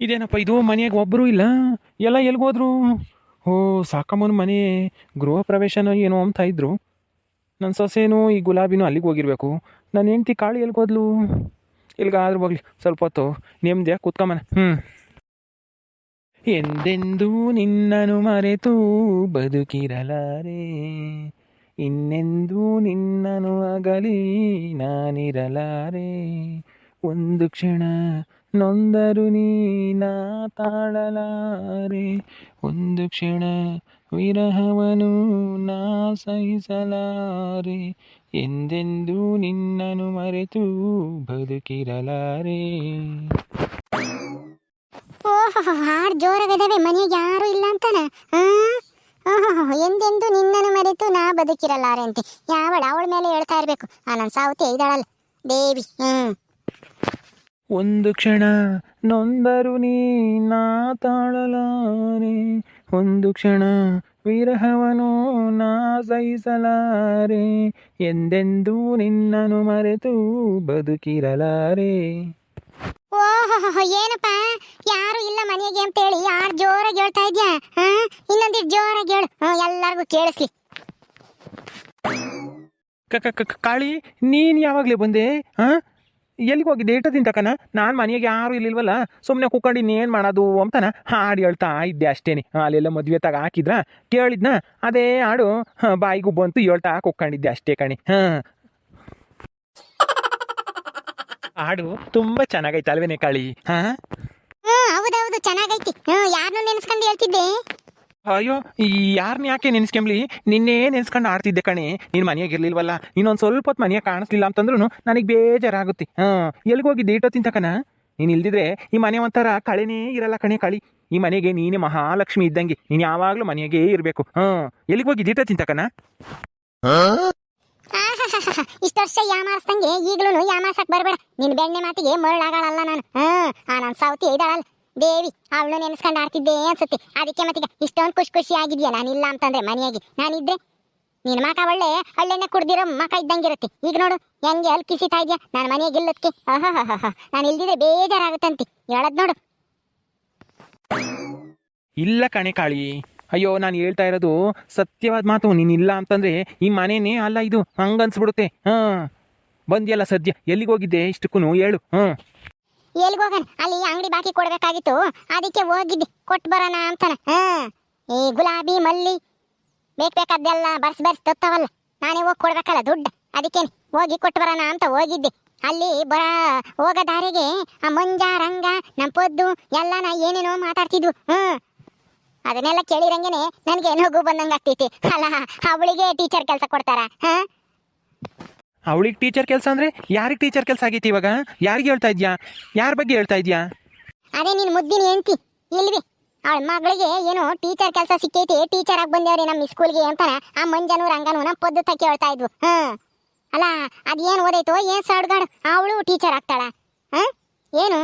ಇದೇನಪ್ಪ, ಇದು ಮನೆಯಾಗ ಒಬ್ಬರು ಇಲ್ಲ? ಎಲ್ಲ ಎಲ್ಗೋದ್ರು ಓ, ಸಾಕಮ್ಮನ ಮನೆ, ಗೃಹ ಪ್ರವೇಶನ ಏನೋ ಅಂತ ಇದ್ರು. ನನ್ನ ಸೊಸೆನೂ ಈ ಗುಲಾಬಿನೂ ಅಲ್ಲಿಗೆ ಹೋಗಿರ್ಬೇಕು. ನನ್ನ ಹೆಂಡ್ತಿ ಕಾಳು ಎಲ್ಗೋದ್ಲು ಎಲ್ಗಾದ್ರೂ ಹೋಗ್ಲಿ, ಸ್ವಲ್ಪ ಹೊತ್ತು. ನೆಮ್ಮದಿಯಾಗಿ ಕೂತ್ಕೊಂಬನ ಹ್ಞೂ ಎಂದೆಂದೂ ನಿನ್ನನು ಮರೆತು ಬದುಕಿರಲಾರೆ. ಇನ್ನೆಂದೂ ನಿನ್ನನು ಅಗಲಿ ನಾನಿರಲಾರೆ. ಒಂದು ಕ್ಷಣ ನೊಂದರು ನೀನಾ ತಾಳಲಾರೆ. ಒಂದು ಕ್ಷಣ ವಿರಹವನು ನಾ ಸಹಿಸಲಾರೆ. ಎಂದೆಂದೂ ನಿನ್ನನು ಮರೆತು ಬದುಕಿರಲಾರೆ. ಓಹೋ ಜೋರಾಗದಾವೆ ಮನೆಗೆ ಯಾರು ಇಲ್ಲ ಅಂತಾನ ಓಹೋ ಎಂದೆಂದು ನಿನ್ನನ್ನು ಮರೆತು ನಾ ಬದುಕಿರಲಾರೆ ಅಂತೆ. ಯಾವಳ ಅವಳ ಮೇಲೆ ಹೇಳ್ತಾ ಇರಬೇಕು. ಆ ನನ್ನ ಸಾವುತಿ ಇದ್ದಾಳಲ್ಲ ದೇವಿ, ಹ್ಮ್. ಒಂದು ಕ್ಷಣ ನೊಂದರು ನೀನಾ ತಾಳಲಾರೆ. ಒಂದು ಕ್ಷಣ ವಿರಹವನು ನಾ ಸಹಿಸಲಾರೆ. ಎಂದೆಂದೂ ನಿನ್ನನು ಮರೆತು ಬದುಕಿರಲಾರೆ. ಓಹೋ ಏನಪ್ಪ? ಯಾರು ಇಲ್ಲ ಮನೆಗೆ ಅಂತೇಳಿ. ಯಾರು ಜೋರಾಗಿ ಹೇಳ್ತಾ ಇದ್ಯಾ? ಇನ್ನೊಂದಿಟ್ಟು ಜೋರಾಗಿ ಹೇಳು. ಎಲ್ಲರಿಗೂ ಕೇಳಿಸ್ಲಿ. ಕಾಳಿ ನೀನ್ ಯಾವಾಗ್ಲೇ ಬಂದೆ? ಹಾಂ ಎಲ್ಲಿಗೆ ಹೋಗಿ ಏಟ ತಿಂತಕನ? ನಾನು ಮನೆಗೆ ಯಾರು ಇಲ್ಲಿಲ್ವಲ್ಲ ಸುಮ್ಮನೆ ಕುತ್ಕೊಂಡು ಇನ್ನೇನು ಮಾಡೋದು ಅಂತಾನ ಹಾಡು ಹೇಳ್ತಾ ಇದ್ದೆ ಅಷ್ಟೇನೆ. ಅಲ್ಲೆಲ್ಲ ಮದುವೆ ತಗ ಹಾಕಿದ್ರ? ಕೇಳಿದ್ನ? ಅದೇ ಹಾಡು ಬಾಯಿಗೂ ಬಂತು ಹೇಳ್ತಾ ಕುಕ್ಕಂಡಿದ್ದೆ ಅಷ್ಟೇ ಕಣಿ. ಹಾಂ. ಹಾಡು ತುಂಬ ಚೆನ್ನಾಗೈತೆ ಅಲ್ವೇನೆ ಕಾಳಿ? ಹಾಂ? ಹೌದೌದು, ಚೆನ್ನಾಗೈತಿ. ಯಾರನ್ನು ನೆನೆಸ್ಕೊಂಡು ಹೇಳ್ತಿದ್ದೆ. ಅಯ್ಯೋ ಯಾರನ್ನ ಯಾಕೆ ನೆನ್ಸ್ಕೊಂಬ್ಲಿ? ನಿನ್ನೆ ನೆನ್ಸ್ಕೊಂಡು ಆಡ್ತಿದ್ದೆ ಕಣೆ. ನೀನು ಮನೆಯಾಗ ಇರ್ಲಿಲ್ವಲ್ಲ ಇನ್ನೊಂದು ಸ್ವಲ್ಪ ಹೊತ್ತು ಮನೆಯಾಗ ಕಾಣಿಸ್ಲಿಲ್ಲ ಅಂತಂದ್ರೂ ನನಗೆ ಬೇಜಾರಾಗುತ್ತೆ. ಹಾಂ ಎಲ್ಲಿಗೋಗಿದ್ದೆ ಏಟೋ ತಿಂತಕನ ನೀನು ಇಲ್ದಿದ್ರೆ ಈ ಮನೆ ಒಂಥರ ಕಳೆನೇ ಇರಲ್ಲ ಕಣೆ ಕಳಿ. ಈ ಮನೆಗೆ ನೀನೇ ಮಹಾಲಕ್ಷ್ಮಿ ಇದ್ದಂಗೆ. ನೀನು ಯಾವಾಗಲೂ ಮನೆಯಾಗೇ ಇರಬೇಕು. ಹಾಂ ಹೋಗಿ ದೀಟ ತಿಂತಕನ ಇಷ್ಟು ವರ್ಷ ಯಾಮಾರಿಸ್ದಂಗೆ ಈಗಲೂ ಯಾಮಾರ್ಸಕ್ ಬರಬೇಡ. ನಿನ್ ಬೆಣ್ಣೆ ಮಾತಿಗೆ ಮರಳಾಗಲ್ಲ ನಾನು. ಹ್ಮ್ ಆ ನನ್ನ ಸಾವತಿ ಇದ್ದಾಳಲ್ಲ ದೇವಿ ಅವಳು ನೆನೆಸ್ಕೊಂಡು ಆಡ್ತಿದ್ದೆ ಅನ್ಸುತ್ತೆ. ಅದಕ್ಕೆ ಮತ್ತೀಗ ಇಷ್ಟೊಂದು ಖುಷಿ ಖುಷಿ ನಾನು ಇಲ್ಲ ಅಂತಂದ್ರೆ ಮನೆಯಾಗಿ. ನಾನಿದ್ರೆ ನಿನ್ನ ಮಕ ಒಳ್ಳೆ ಹಳ್ಳೆಣ್ಣೆ ಕುಡ್ದಿರೋ ಮಕ ಇದ್ದಂಗಿರುತ್ತೆ. ಈಗ ನೋಡು, ಹೆಂಗೆ ಅಲ್ಲಿ ಕಿಸಿತಾ ಇದೆಯಾ? ನಾನು ಮನೆಯಾಗ ಇಲ್ಲದಕ್ಕೆ ಆಹಾಹಾಹಾ ನಾನು ಇಲ್ದಿದ್ರೆ ಬೇಜಾರಾಗುತ್ತಂತೆ. ಹೇಳದ್ ನೋಡು. ಇಲ್ಲ ಕಣೆ ಕಾಳಿ. ಅಯ್ಯೋ, ನಾನು ಹೇಳ್ತಾ ಇರೋದು ಸತ್ಯವಾದ ಮಾತು. ನೀನು ಇಲ್ಲ ಅಂತಂದ್ರೆ ಈ ಮನೆನೇ ಅಲ್ಲ ಇದು. ಹಂಗನ್ಸ್ಬಿಡುತ್ತೆ. ಹಾ ಬಂದಿಯಲ್ಲ ಸದ್ಯ? ಎಲ್ಲಿಗೋಗಿದ್ದೆ ಇಷ್ಟಕ್ಕೂ ಹೇಳು. ಹಾಂ ಎಲ್ಲಿಗೆ ಹೋಗಣ ಅಲ್ಲಿ ಅಂಗಡಿ ಬಾಕಿ ಕೊಡ್ಬೇಕಾಗಿತ್ತು. ಅದಕ್ಕೆ ಹೋಗಿದ್ದೆ. ಕೊಟ್ ಬರೋಣ ಅಂತಾನ. ಹಾ. ಈ ಗುಲಾಬಿ, ಮಲ್ಲಿ, ಬೇಕ್ ಬೇಕಾದ್ದೆಲ್ಲ ಬರ್ಸ್ ಬರ್ಸ್ ತತ್ತವಲ್ಲ. ನಾನೇ ಹೋಗಿ ಕೊಡ್ಬೇಕಲ್ಲ ದುಡ್ಡು. ಅದಕ್ಕೇನೆ? ಹೋಗಿ ಕೊಟ್ಟು ಬರೋಣ ಅಂತ ಹೋಗಿದ್ದೆ. ಅಲ್ಲಿ ಬರ, ಹೋಗೋ ದಾರಿಗೆ ಆ ಮಂಜ ರಂಗ ನಮ್ಮ ಪೊದ್ದು ಎಲ್ಲ ನಾ ಏನೇನೋ ಮಾತಾಡ್ತಿದ್ವು. ಹ್ಮ್. ಅದನ್ನೆಲ್ಲ ಕೇಳಿರಂಗೆನೆ ನನಗೆ ನಗು ಬಂದಂಗೆ ಆಗ್ತೈತಿ. ಅಲ್ಲ ಅವಳಿಗೆ ಟೀಚರ್ ಕೆಲಸ ಕೊಡ್ತಾರ? ಹಾ? ಅವಳಿಗೆ ಟೀಚರ್ ಕೆಲಸ ಅಂದ್ರೆ ಯಾರಿಗೆ ಟೀಚರ್ ಕೆಲಸ ಆಗೈತಿ ಇವಾಗ? ಯಾರಿಗೆ ಹೇಳ್ತಾ ಇದ್ಯಾ? ಯಾರ ಬಗ್ಗೆ ಹೇಳ್ತಾ ಇದ್ಯಾ? ಅದೇ ನೀನು ಮುದ್ದಿನ ಹೆಂಡತಿ. ಇಲ್ವಿ? ಅವಳ ಮಗಳಿಗೆ ಏನು ಟೀಚರ್ ಕೆಲಸ ಸಿಕ್ಕೈತಿ. ಟೀಚರ್ ಆಗಿ ಬಂದೇವ್ರಿ ನಮ್ಮ ಸ್ಕೂಲ್ಗೆ ಅಂತಾರ ಆ ಮಂಜನೂರು ಹಂಗನೂ ನಮ್ಮ ಪದ್ದು ತಕ್ಕ ಹೇಳ್ತಾ ಇದ್ವು. ಹ್ಮ್ ಅಲ್ಲ ಅದೇನು ಓದೈತೋ? ಏನ್ ಸಡ್ಗಾಡು? ಅವಳು ಟೀಚರ್ ಆಗ್ತಾಳ. ಹಾಂ? ಏನು?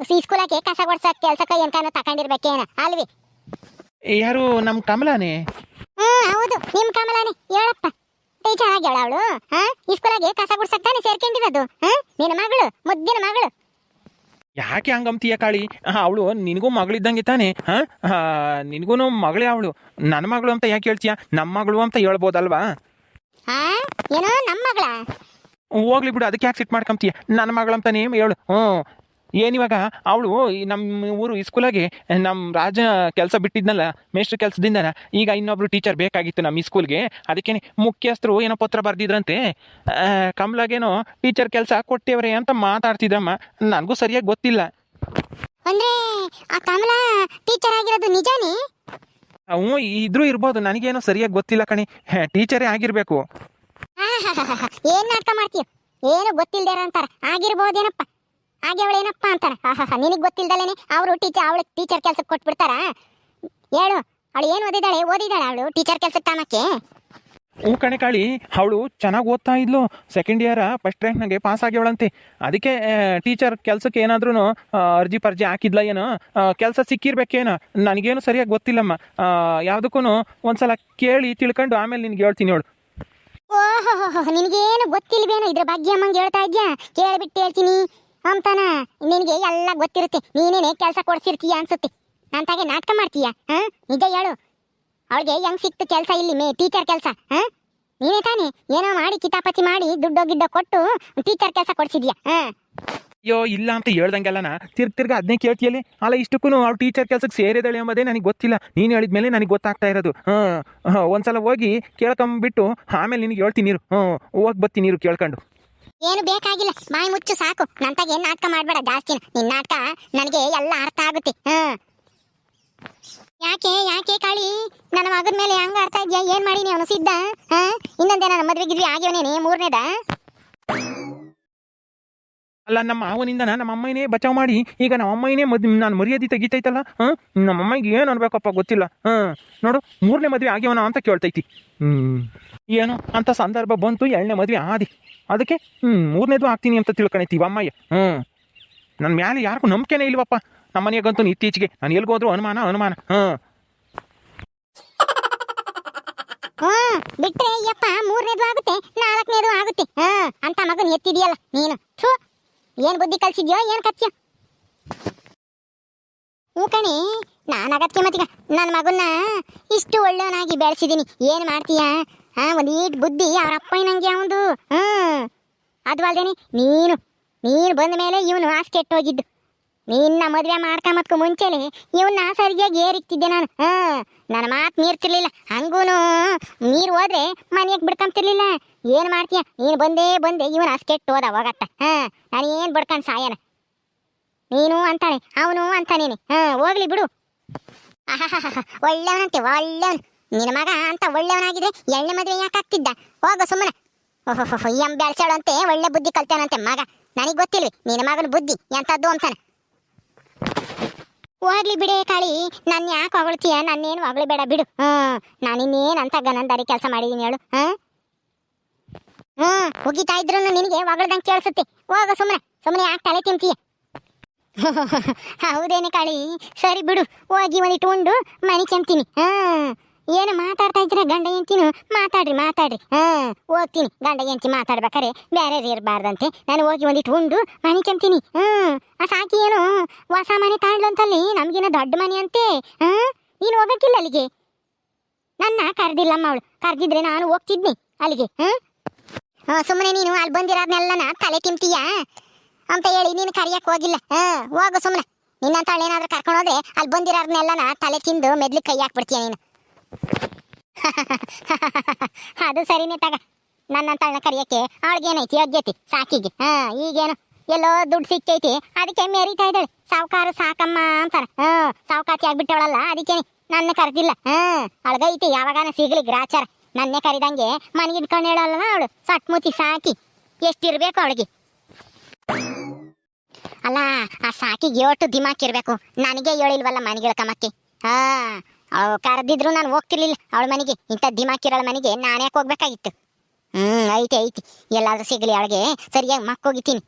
ಈ ಸ್ಕೂಲಕ್ಕೆ ಕಸ ಕೊಡ್ಸಕ್ಕೆ ಕೆಲ್ಸಕ್ಕೆ ಏನ್ಕಾನು ತಕೊಂಡಿರ್ಬೇಕೇನ ಅಲ್ವಿ? ಯಾರು ನಮ್ಮ ಕಮಲಾನೇ? ಹ್ಮ್ ಹೌದು. ನಿಮ್ಮ ಕಮಲಾನೇ. ಹೇಳಪ್ಪ. ಟೀಚರ್ ಆಗ್ಯಾಳ ಅವಳು ಹಾ? ಈ ಸ್ಕೂಲಾಗೆ ಕಸ ಗುಡ್ಸಕ್ ತಾನೆ ಸೇರ್ಕೊಂಡಿರೋದು ಹಾ? ನಿನ್ನ ಮಗಳು ಮುದ್ದಿನ ಮಗಳು. ಯಾಕೆ ಹಂಗಂತೀಯ ಕಾಳಿ? ಅವಳು ನಿನಗೂ ಮಗಳಿದ್ದಂಗೆ ತಾನೆ ಹಾ? ನಿನಗೂ ಮಗಳೇ ಅವಳು. ನನ್ನ ಮಗಳು ಅಂತ ಯಾಕೆ ಹೇಳ್ತೀಯ? ನಮ್ಮ ಮಗಳು ಅಂತ ಹೇಳ್ಬೋದಲ್ವಾ? ಹಾ ಏನೋ ನಮ್ಮ ಮಗಳ? ಹೋಗ್ಲಿ ಬಿಡು ಅದಕ್ಕೆ ಯಾಕೆ ಸಿಟ್ ಮಾಡ್ಕೊಂತೀಯ? ನನ್ನ ಮಗಳು ಅಂತಾನೆ ಹೇಳು. ಹ್ಞೂ ಏನಿವಾಗ ಅವಳು ನಮ್ಮ ಊರು ಈ ಸ್ಕೂಲಾಗೆ ನಮ್ಮ ರಾಜ ಕೆಲಸ ಬಿಟ್ಟಿದ್ನಲ್ಲ ಮೇಷ್ಟ್ರ ಕೆಲಸದಿಂದ ಈಗ ಇನ್ನೊಬ್ರು ಟೀಚರ್ ಬೇಕಾಗಿತ್ತು ನಮ್ಮ ಈ ಸ್ಕೂಲ್ಗೆ ಅದಕ್ಕೆ ಮುಖ್ಯಸ್ಥರು ಏನೋ ಪತ್ರ ಬರೆದಿದ್ರಂತೆ. ಕಮಲಾಗೇನೋ ಟೀಚರ್ ಕೆಲಸ ಕೊಟ್ಟೇವ್ರೆ ಅಂತ ಮಾತಾಡ್ತಿದ್ರಮ್ಮ ನನಗೂ ಸರಿಯಾಗಿ ಗೊತ್ತಿಲ್ಲ. ಅಂದ್ರೆ ಆ ಕಮಲ ಟೀಚರ್ ಆಗಿರೋದು ನಿಜಾನೇ? ಹ್ಞೂ ಇದ್ರೂ ಇರ್ಬೋದು. ನನಗೇನೋ ಸರಿಯಾಗಿ ಗೊತ್ತಿಲ್ಲ ಕಣಿ. ಟೀಚರೇ ಆಗಿರಬೇಕು. ಏನ್ ನಾಟಕ ಮಾಡ್ತೀಯ? ಏನು ಗೊತ್ತಿಲ್ದೇರ ಅಂತಾರ ಆಗಿರ್ಬೋದೇನಪ್ಪ? ಹಾಗೆ ಅವಳು ಏನಪ್ಪ ಹಾ ಹಾ ನಿನಗೆ ಗೊತ್ತಿಲ್ದಲೇನೆ ಅವರು ಟೀಚರ್ ಅವಳು ಟೀಚರ್ ಕೆಲ್ಸಕ್ಕೆ ಕೊಟ್ಬಿಡ್ತಾರ? ಹೇಳು ಅವಳು ಏನು ಓದಿದಾಳೆ ಓದಿದಾಳೆ ಅವಳು ಟೀಚರ್ ಕೆಲ್ಸಕ್ಕೆ ತಾನಕ್ಕೆ ಹ್ಞೂ ಕಣೆ ಕಾಳಿ ಅವಳು ಚೆನ್ನಾಗಿ ಓದ್ತಾ ಇದ್ಲು. ಸೆಕೆಂಡ್ ಇಯರ್ ಫಸ್ಟ್ ರ್ಯಾಂಕ್ನಾಗೆ ಪಾಸ್ ಆಗ್ಯವಳಂತೆ. ಅದಕ್ಕೆ ಟೀಚರ್ ಕೆಲಸಕ್ಕೆ ಏನಾದ್ರೂ ಅರ್ಜಿ ಪರ್ಜಿ ಹಾಕಿದ್ಲ ಏನು? ಕೆಲಸ ಸಿಕ್ಕಿರ್ಬೇಕೇನೋ? ನನಗೇನು ಸರಿಯಾಗಿ ಗೊತ್ತಿಲ್ಲಮ್ಮ. ಯಾವುದಕ್ಕೂ ಒಂದ್ಸಲ ಕೇಳಿ ತಿಳ್ಕೊಂಡು ಆಮೇಲೆ ನಿನ್ಗೆ ಹೇಳ್ತೀನಿ ಹೇಳು ಓಹೋ ನಿನಗೇನು ಗೊತ್ತಿಲ್ವೇನೋ ಇದ್ರ ಬಗ್ಗೆ ಅಮ್ಮಂಗೆ ಹೇಳ್ತಾ ಇದ್ಯಾ? ಕೇಳಿಬಿಟ್ಟು ಹೇಳ್ತೀನಿ. ಅಂತಾನ? ನಿನಗೆ ಎಲ್ಲ ಗೊತ್ತಿರುತ್ತೆ. ನೀನೇನೇ ಕೆಲಸ ಕೊಡ್ಸಿರ್ತೀಯ ಅನ್ಸುತ್ತೆ. ನಂತಾಗೆ ನಾಟಕ ಮಾಡ್ತೀಯಾ? ಹಾ? ನಿಜ ಹೇಳು. ಅವಳಿಗೆ ಹೆಂಗ್ ಸಿಕ್ತು ಕೆಲಸ ಇಲ್ಲಿ ಮೇ ಟೀಚರ್ ಕೆಲಸ? ಹಾ? ನೀನೇ ತಾನೇ? ಏನೋ ಮಾಡಿ ಕಿತಾಪತಿ ಮಾಡಿ ದುಡ್ಡು ಗಿಡ್ಡೋ ಕೊಟ್ಟು ಟೀಚರ್ ಕೆಲಸ ಕೊಡ್ಸಿದ್ಯಾ? ಹಾ? ಅಯ್ಯೋ, ಇಲ್ಲ ಅಂತ ಹೇಳ್ದಂಗೆಲ್ಲನ? ತಿರ್ಗ ತಿರ್ಗ ಅದನ್ನೇ ಕೇಳ್ತೀಯಲ್ಲಿ ಅಲ್ಲ ಇಷ್ಟಕ್ಕೂ ಅವ್ರು ಟೀಚರ್ ಕೆಲಸಕ್ಕೆ ಸೇರಿದಾಳೆ ಎಂಬುದೇ ನನಗೆ ಗೊತ್ತಿಲ್ಲ. ನೀನು ಹೇಳಿದ ಮೇಲೆ ನನಗೆ ಗೊತ್ತಾಗ್ತಾ ಇರೋದು. ಹಾಂ ಒಂದ್ಸಲ ಹೋಗಿ ಕೇಳ್ಕೊಂಬಿಟ್ಟು ಆಮೇಲೆ ನಿನಗೆ ಹೇಳ್ತೀನಿ ನೀರು. ಹ್ಞೂ ಹೋಗಿ ಬರ್ತೀನಿ ನೀರು ಕೇಳ್ಕೊಂಡು. ಏನು ಬೇಕಾಗಿಲ್ಲ. ಬಾಯಿ ಮುಚ್ಚು ಸಾಕು. ನಂತಾಗ ಏನ್ ನಾಟಕ ಮಾಡ್ಬೇಡ ಜಾಸ್ತಿ. ನಿನ್ನ ನಾಟಕ ನನಗೆ ಎಲ್ಲ ಅರ್ಥ ಆಗುತ್ತೆ. ಹಾ. ಯಾಕೆ ಯಾಕೆ ಕಾಳಿ? ನನ್ನ ಮಗನ ಮೇಲೆ ಹಂಗ ಅರ್ಥ ಇದೆಯಾ? ಏನ್ ಮಾಡಿ ಅವನು ಸಿದ್ಧ? ಹಾ? ಇನ್ನೊಂದೇ ನನ್ನ ಮದ್ವೆ ಗಿದ್ವಿ ಆಗ್ಯವನೇನೆ, ಮೂರನೇದ? ಅಲ್ಲ, ನಮ್ಮ ಅವನಿಂದ ನಮ್ಮ ಅಮ್ಮನೇ ಬಚಾವ್ ಮಾಡಿ, ಈಗ ನಮ್ಮ ಅಮ್ಮನೇ ಮದ್, ನಾನು ಮರ್ಯಾದೆ ತೆಗಿತೈತಲ್ಲ? ಹ್ಮ್ ನಮ್ಮ ಅಮ್ಮಗೆ ಏನು ಅನ್ಬೇಕಪ್ಪ ಗೊತ್ತಿಲ್ಲ. ಹಾಂ. ನೋಡು, ಮೂರನೇ ಮದ್ವೆ ಆಗ್ಯವನ ಅಂತ ಕೇಳ್ತೈತಿ. ಹ್ಮ್. ಏನೋ? ಅಂತ ಸಂದರ್ಭ ಬಂತು ಎರಡನೇ ಮದ್ವೆ ಆದಿ. ಅದಕ್ಕೆ ಹ್ಞೂ ಮೂರನೇದು ಹಾಕ್ತೀನಿ ಅಂತ ತಿಳ್ಕೊಳೈತಿ ಅಮ್ಮಯ್ಯ. ಹ್ಞೂ ನನ್ನ ಮೇಲೆ ಯಾರಿಗೂ ನಂಬಿಕೆನೇ ಇಲ್ವಪ್ಪ. ನಮ್ಮ ಮನೆಯಾಗಂತೂ ಇತ್ತೀಚೆಗೆ. ನಾನು ಎಲ್ಗೋದ್ರು ಅನುಮಾನ ಅನುಮಾನ. ಹ್ಞೂ ಹ್ಮ್, ಬಿಟ್ರೆ ಯಪ್ಪ, ಮೂರನೇದು ಆಗುತ್ತೆ, ನಾಲ್ಕನೇದು ಆಗುತ್ತೆ. ಹಾ ಅಂತ ಮಗನ್ ಎತ್ತಿದೆಯಲ್ಲ ನೀನು. ಥೂ, ಏನ್ ಬುದ್ಧಿ ಕಲ್ಸಿದ್ಯೋ, ಏನ್ ಕತ್ಯ. ಹ್ಞೂ ಕಣಿ, ನಾನು ಅಗತ್ಯ ಮತ್ತೀಗ. ನನ್ನ ಮಗನ್ನ ಇಷ್ಟು ಒಳ್ಳೆಯವನಾಗಿ ಬೆಳೆಸಿದೀನಿ. ಏನ್ ಮಾಡ್ತೀಯ? ಒಂದೀಟ್ ಬುದ್ಧಿ, ಅವ್ರ ಅಪ್ಪ ನಂಗೆ ಅವಂದು. ಹ್ಮ್. ಅದು ಅಲ್ದೇನೆ, ನೀನು ನೀನು ಬಂದ ಮೇಲೆ ಇವನು ಆಸ್ ಕೆಟ್ಟೋಗಿದ್ದು. ನಿನ್ನ ಮದುವೆ ಮಾಡ್ಕೊಂಬತ್ಕೊ ಮುಂಚೆನೆ ಇವನ್ನ ಸರಿಯಾಗಿ ಏರಿಕ್ತಿದ್ದೆ ನಾನು. ಹ್ಞೂ ನನ್ನ ಮಾತು ಮೀರ್ತಿರ್ಲಿಲ್ಲ. ಹಂಗೂನು ನೀರು ಹೋದ್ರೆ ಮನೆಗೆ ಬಿಡ್ಕೊಂತಿರ್ಲಿಲ್ಲ ಏನು ಮಾಡ್ತೀಯ? ನೀನು ಬಂದೇ ಬಂದೆ ಇವನು ಅಸ್ಕೆಟ್ಟು ಹೋದ ಹೋಗತ್ತ ಹಾ, ನಾನು ಏನು ಬಿಡ್ಕೊಂಡು ಸಾಯನ ನೀನು ಅಂತಾನೆ ಅವನು ಅಂತಾನೇನೆ. ಹಾಂ, ಹೋಗ್ಲಿ ಬಿಡು. ಆಹಾ ಒಳ್ಳೆಯವನಂತೆ ಒಳ್ಳೆಯವನು ನಿನ್ನ ಮಗ ಅಂತ ಒಳ್ಳೆಯವನಾಗಿದ್ರೆ ಎಳ್ಳೆ ಮದುವೆ ಯಾಕೆ ಆಗ್ತಿದ್ದ? ಹೋಗು ಸುಮ್ಮನೆ. ಓಹೋ ಎಂ ಬೆಳ್ಸಾಳಂತೆ ಒಳ್ಳೆ ಬುದ್ಧಿ ಕಲ್ತಾನಂತೆ ಮಗ. ನನಗೆ ಗೊತ್ತಿಲ್ವಿ, ನಿನ್ನ ಮಗನ ಬುದ್ಧಿ ಎಂಥದ್ದು ಅಂತಾನೆ. ಹೋಗ್ಲಿ ಬಿಡೇ ಕಾಳಿ, ನಾನು ಯಾಕೆ ಹೊಗಳ್ತೀಯ? ನನ್ನೇನು ಹೊಗಳ್ಬೇಡ ಬಿಡು. ಹ್ಞೂ ನಾನು ಇನ್ನೇನು ಅಂತ ಗನಂದಾರಿ ಕೆಲಸ ಮಾಡಿದೀನಿ ಹೇಳು. ಹಾಂ? ಹ್ಞೂ ಉಗಿತಾ ಇದ್ರು ನಿನಗೆ ಹೊಗಳ್ದಂಗೆ ಕೇಳಿಸುತ್ತೆ. ಹೋಗ ಸುಮ್ಮನೆ. ಸುಮ್ಮನೆ ಯಾಕೆ ತಲೆ ತಿಂತೀಯ? ಹೌದೇನೆ ಕಾಳಿ, ಸರಿ ಬಿಡು. ಹೋಗಿ ಒಂದಿಟ್ಟು ಉಂಡು ಮನೆ ಕೆಂತೀನಿ ಹ್ಮ್. ಏನು ಮಾತಾಡ್ತಾ ಇದ್ರೆ ಗಂಡ ಎಂತಿನು ಮಾತಾಡ್ರಿ ಮಾತಾಡ್ರಿ. ಹಾ, ಹೋಗ್ತೀನಿ. ಗಂಡ ಎಂತಿ ಮಾತಾಡ್ಬೇಕಾರೆ ಬೇರೆ ಇರಬಾರ್ದಂತೆ. ನಾನು ಹೋಗಿ ಒಂದಿಟ್ಟು ಉಂಡು, ಮನೆ ಕೆಂತೀನಿ ಹ್ಮ್ ಆ ಸಾಕಿ ಏನು? ಹೊಸ ಮನೆ ತಾಂಡ್ಲಂತಲ್ಲಿ ನಮಗಿನ ದೊಡ್ಡ ಮನೆ ಅಂತೆ. ಹಾ, ನೀನು ಹೋಗಕ್ಕಿಲ್ಲ ಅಲ್ಲಿಗೆ? ನನ್ನ ಕರೆದಿಲ್ಲಮ್ಮ ಅವಳು. ಕರ್ದಿದ್ರೆ ನಾನು ಹೋಗ್ತಿದ್ನಿ ಅಲ್ಲಿಗೆ. ಹಾ? ಸುಮ್ಮನೆ ನೀನು ಅಲ್ಲಿ ಬಂದಿರೋದ್ನೆಲ್ಲನ ತಲೆ ತಿಂತೀಯ ಅಂತ ಹೇಳಿ ನೀನು ಕರಿಯಕ್ಕೆ ಹೋಗಿಲ್ಲ. ಹಾ, ಹೋಗು ಸುಮ್ಮನೆ ನಿನ್ನಂತ ಏನಾದ್ರೂ ಕರ್ಕೊಂಡು ಅಲ್ಲಿ ಬಂದಿರೋದ್ನೆಲ್ಲನ ತಲೆ ತಿಂದು ಮೆದ್ಲಿಗೆ ಕೈ ಹಾಕ್ಬಿಡ್ತೀಯ ನೀನು. ಅದು ಸರಿನೇ ತಗ. ನನ್ನ ತಳ್ಳ ಕರಿಯಕ್ಕೆ ಅವಳಿಗೇನೈತಿ ಯೋಗ್ಯತೆ, ಸಾಕಿಗೆ. ಹಾ, ಈಗೇನು? ಎಲ್ಲೋ ದುಡ್ಡು ಸಿಕ್ಕೈತಿ. ಅದಕ್ಕೆ ಮೆರಿತಾ ಇದ್ದಾಳೆ. ಸಾವುಕಾರ ಸಾಕಮ್ಮ ಅಂತಾರ. ಹಾ, ಸಾವುಕಾತಿ ಆಗ್ಬಿಟ್ಟವಳಲ್ಲ ಅದಕ್ಕೆ ನನ್ನ ಕರೆದಿಲ್ಲ. ಹಾ, ಅಳಗೈತಿ, ಯಾವಾಗಾನ ಸಿಗ್ಲಿ ಗ್ರಾಚಾರ. ನನ್ನೇ ಕರಿದಂಗೆ ಮನೆಗೆ ಇಟ್ಕೊಂಡು ಹೇಳಲ್ಲ ಅವಳು? ಸಟ್ಮುತಿ ಸಾಕಿ. ಎಷ್ಟಿರ್ಬೇಕು ಅವಳಿಗೆ? ಅಲ್ಲ, ಆ ಸಾಕಿಗೆ ಒಟ್ಟು ದಿಮಾಕಿರ್ಬೇಕು. ನನಗೆ ಹೇಳಿಲ್ವಲ್ಲ ಮನೆಗೆ ಕಮಕ್ಕೆ? ಹಾ ಕರೆದಿದ್ರು ನಾನು ಹೋಗ್ತಿರ್ಲಿಲ್ಲ ಅವಳ ಮನೆಗೆ. ಇಂಥ ದಿಮಾಕಿರೋಳ ಮನೆಗೆ ನಾನು ಯಾಕೆ ಹೋಗ್ಬೇಕಾಗಿತ್ತು? ಹ್ಮ್, ಐತಿ ಐತಿ. ಎಲ್ಲಾದರೂ ಸಿಗ್ಲಿ ಅವಳಿಗೆ. ಸರಿಯಾಗಿ ಮಕ್ಕೋಗಿತೀನಿ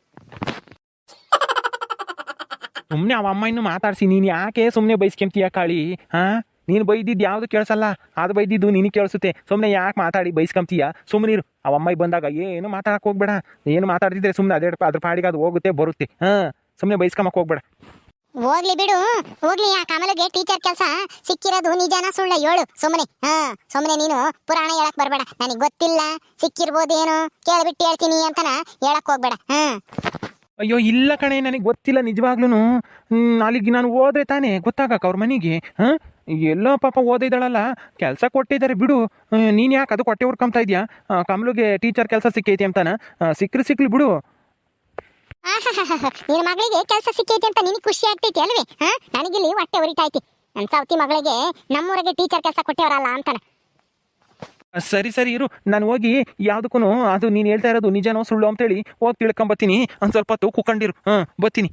ಸುಮ್ಮನೆ ಅವ ಅಮ್ಮ ಇನ್ನು ಮಾತಾಡ್ಸಿ, ನೀನು ಯಾಕೆ ಸುಮ್ಮನೆ ಬೈಸ್ಕೊಂತೀಯ ಕಾಳಿ? ಹಾಂ? ನೀನು ಬೈದಿದ್ದು ಯಾವುದು ಕೇಳಿಸಲ್ಲ? ಅದು ಬೈದಿದ್ದು ನಿನಗೆ ಕೇಳಿಸುತ್ತೆ. ಸುಮ್ಮನೆ ಯಾಕೆ ಮಾತಾಡಿ ಬೈಸ್ಕೊಂತೀಯ? ಸುಮ್ಮನಿರು ಅವ ಅಮ್ಮಾಯಿ ಬಂದಾಗ ಏನು ಮಾತಾಡಕ್ಕೆ ಹೋಗ್ಬೇಡ. ಏನು ಮಾತಾಡ್ತಿದ್ರೆ ಸುಮ್ಮನೆ ಅದೇ ಅದ್ರ ಪಾಡಿಗೆ ಅದು ಹೋಗುತ್ತೆ, ಬರುತ್ತೆ. ಹಾಂ ಸುಮ್ಮನೆ ಬೈಸ್ಕೊಂಬಕ್ಕೆ ಹೋಗ್ಬೇಡ. ಹೋಗ್ಲಿ ಬಿಡು. ಹೋಗ್ಲಿ ಆ ಕಮಲಿಗೆ ಟೀಚರ್ ಕೆಲಸ. ಸಿಕ್ಕಿರೋದು ನಿಜಾನ ಸುಳ್ಳ ಹೇಳು. ಸುಮ್ಮನೆ ಹಾ ಸುಮ್ಮನೆ ನೀನು ಪುರಾಣ ಹೇಳಕ್ ಬರಬೇಡ. ನನಗೆ ಗೊತ್ತಿಲ್ಲ. ಸಿಕ್ಕಿರ್ಬೋದೇನು. ಕೇಳ್ಬಿಟ್ಟು ಹೇಳ್ತೀನಿ ಅಂತನ ಹೇಳಕ್ ಹೋಗ್ಬೇಡ. ಹಾ. ಅಯ್ಯೋ, ಇಲ್ಲ ಕಣೆ, ನನಗೆ ಗೊತ್ತಿಲ್ಲ ನಿಜವಾಗ್ಲೂ ಅಲ್ಲಿಗೆ ನಾನು ಹೋದ್ರೆ ತಾನೇ ಗೊತ್ತಾಗಕ್ಕೆ ಅವ್ರ ಮನೆಗೆ. ಹಾಂ? ಎಲ್ಲೋ ಪಾಪ ಓದಿದ್ದಾಳಲ್ಲ. ಕೆಲಸ ಕೊಟ್ಟಿದ್ದಾರೆ, ಬಿಡು. ನೀನು ಯಾಕೆ ಅದು ಕೊಟ್ಟೆ ಹುಡ್ಕೊಂತ ಇದೆಯಾ? ಕಮಲುಗೆ ಟೀಚರ್ ಕೆಲಸ ಸಿಕ್ಕೈತಿ ಅಂತಾನ? ಸಿಕ್ಕ್ರಿ ಸಿಕ್ಲಿ ಬಿಡು. ನಿನ್ನ ಮಗಳಿಗೆ ಕೆಲಸ ಸಿಕ್ಕೈತಿ ಅಂತ ನಿನಗೆ ಖುಷಿ ಆಗ್ತೈತಿ ಅಲ್ವೇ? ಹಾ? ನನಗಿಲ್ಲಿ ಹೊಟ್ಟೆ ಉರಿತೈತಿ ನನ್ನ ಸೌತಿ ಮಗಳಿಗೆ ನಮ್ಮೂರಿಗೆ ಟೀಚರ್ ಕೆಲಸ ಕೊಟ್ಟೆವರಲ್ಲ ಅಂತಾನೆ. ಸರಿ ಸರಿ ಇರು. ನಾನು ಹೋಗಿ ಯಾವುದಕ್ಕೂ ಅದು ನೀನು ಹೇಳ್ತಾ ಇರೋದು ನಿಜನೋ ಸುಳ್ಳು ಅಂತೇಳಿ ಹೋಗಿ ತಿಳ್ಕೊಂಬತ್ತೀನಿ ಒಂದು ಸ್ವಲ್ಪ ಹೊತ್ತು ಕುಕ್ಕಂಡಿರು ಹಾಂ ಬತ್ತೀನಿ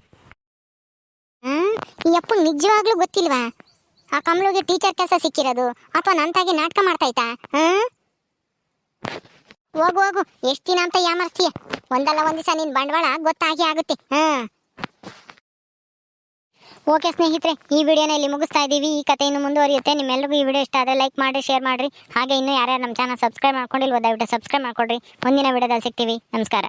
ಹ್ಮ್ ಈ ಅಪ್ಪ ನಿಜವಾಗ್ಲೂ ಗೊತ್ತಿಲ್ವಾ? ಆ ಕಮಲುಗೆ ಟೀಚರ್ ಕೆಲಸ ಸಿಕ್ಕಿರೋದು? ಅಥವಾ ನಂತಾಗಿ ನಾಟಕ ಮಾಡ್ತಾಯ್ತಾ ಹ್ಮ್ ಹೋಗು ಹೋಗು. ಎಷ್ಟು ದಿನ ಅಂತ ಯಾಮರ್ಸ್ತೀಯ? ಒಂದಲ್ಲ ಒಂದ್ ದಿವಸ ನಿನ್ ಬಂಡವಾಳ ಗೊತ್ತಾಗಿ ಆಗುತ್ತೆ. ಹ್ಮ್ ಓಕೆ ಸ್ನೇಹಿತರೆ, ಈ ವಿಡಿಯೋನ ಇಲ್ಲಿ ಮುಗಿಸ್ತಾ ಇದ್ದೀವಿ. ಈ ಕಥೆ ಇನ್ನು ಮುಂದುವರಿಯುತ್ತೆ. ನಿಮ್ಮೆಲ್ಲರಿಗೂ ಈ ವಿಡಿಯೋ ಇಷ್ಟ ಆದರೆ ಲೈಕ್ ಮಾಡಿ, ಶೇರ್ ಮಾಡಿರಿ. ಹಾಗೆ ಇನ್ನೂ ಯಾರ್ಯಾರು ನಮ್ಮ ಚಾನಲ್ ಸಬ್ಸ್ಕ್ರೈಬ್ ಮಾಡ್ಕೊಂಡಿಲ್ವೋ, ದಯವಿಟ್ಟು ಸಬ್ಸ್ಕ್ರೈಬ್ ಮಾಡ್ಕೊಡ್ರಿ. ಮುಂದಿನ ವಿಡಿಯೋದಲ್ಲಿ ಸಿಗ್ತೀವಿ. ನಮಸ್ಕಾರ.